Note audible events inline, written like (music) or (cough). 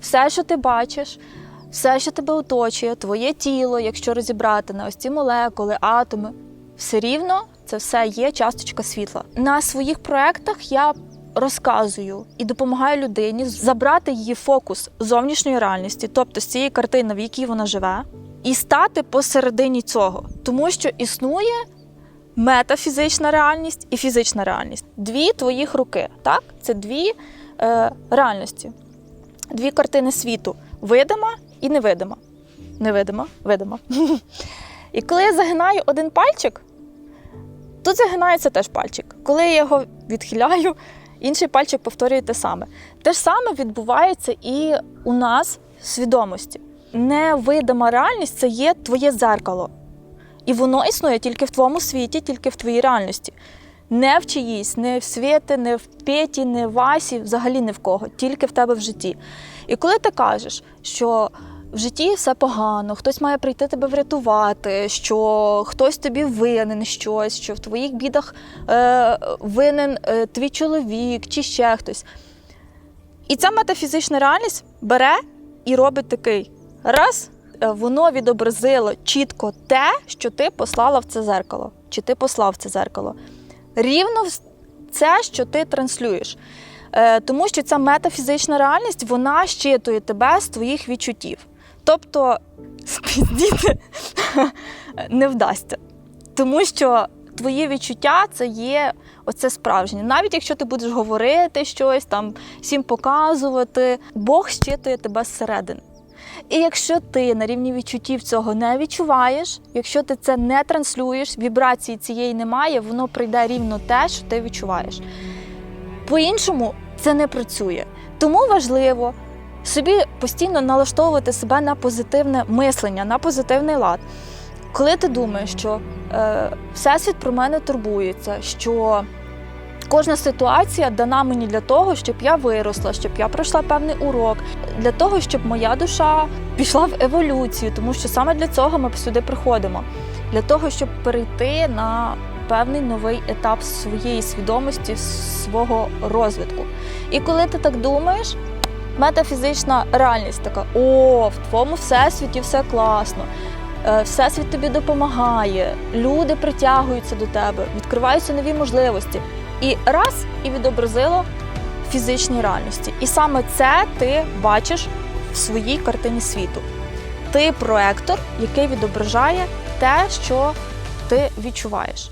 Все, що ти бачиш, все, що тебе оточує, твоє тіло, якщо розібрати на ось ці молекули, атоми, все рівно це все є часточка світла. На своїх проектах я розказую і допомагаю людині забрати її фокус зовнішньої реальності, тобто з цієї картини, в якій вона живе, і стати посередині цього, тому що існує метафізична реальність і фізична реальність. Дві твоїх руки, так? Це дві е, реальності, дві картини світу: видима і невидима. Невидима, видима. (laughs) І коли я загинаю один пальчик, тут загинається теж пальчик. Коли я його відхиляю, інший пальчик повторює те саме. Те ж саме відбувається і у нас в свідомості. Невидима реальність це є твоє дзеркало. І воно існує тільки в твоєму світі, тільки в твоїй реальності. Не в чиїсь, не в світі, не в Петі, не в Васі, взагалі ні в кого, тільки в тебе в житті. І коли ти кажеш, що в житті все погано, хтось має прийти тебе врятувати, що хтось тобі винен щось, що в твоїх бідах е, винен е, твій чоловік чи ще хтось. І ця метафізична реальність бере і робить такий раз, е, воно відобразило чітко те, що ти послала в це зеркало, чи ти послав в це зеркало. Рівно це, що ти транслюєш. Е, Тому що ця метафізична реальність вона щитує тебе з твоїх відчуттів. Тобто спіздіти не вдасться. Тому що твої відчуття це є оце справжнє. Навіть якщо ти будеш говорити щось, там всім показувати, Бог щитує тебе зсередини. І якщо ти на рівні відчуттів цього не відчуваєш, якщо ти це не транслюєш, вібрації цієї немає, воно прийде рівно те, що ти відчуваєш. По-іншому це не працює. Тому важливо собі постійно налаштовувати себе на позитивне мислення, на позитивний лад. Коли ти думаєш, що е, Всесвіт про мене турбується, що кожна ситуація дана мені для того, щоб я виросла, щоб я пройшла певний урок, для того, щоб моя душа пішла в еволюцію, тому що саме для цього ми сюди приходимо, для того, щоб перейти на певний новий етап своєї свідомості, свого розвитку. І коли ти так думаєш, метафізична реальність така: о, в твоєму всесвіті все класно. е, Всесвіт тобі допомагає, люди притягуються до тебе, відкриваються нові можливості. І раз і відобразило фізичній реальності. І саме це ти бачиш в своїй картині світу. Ти проектор, який відображає те, що ти відчуваєш.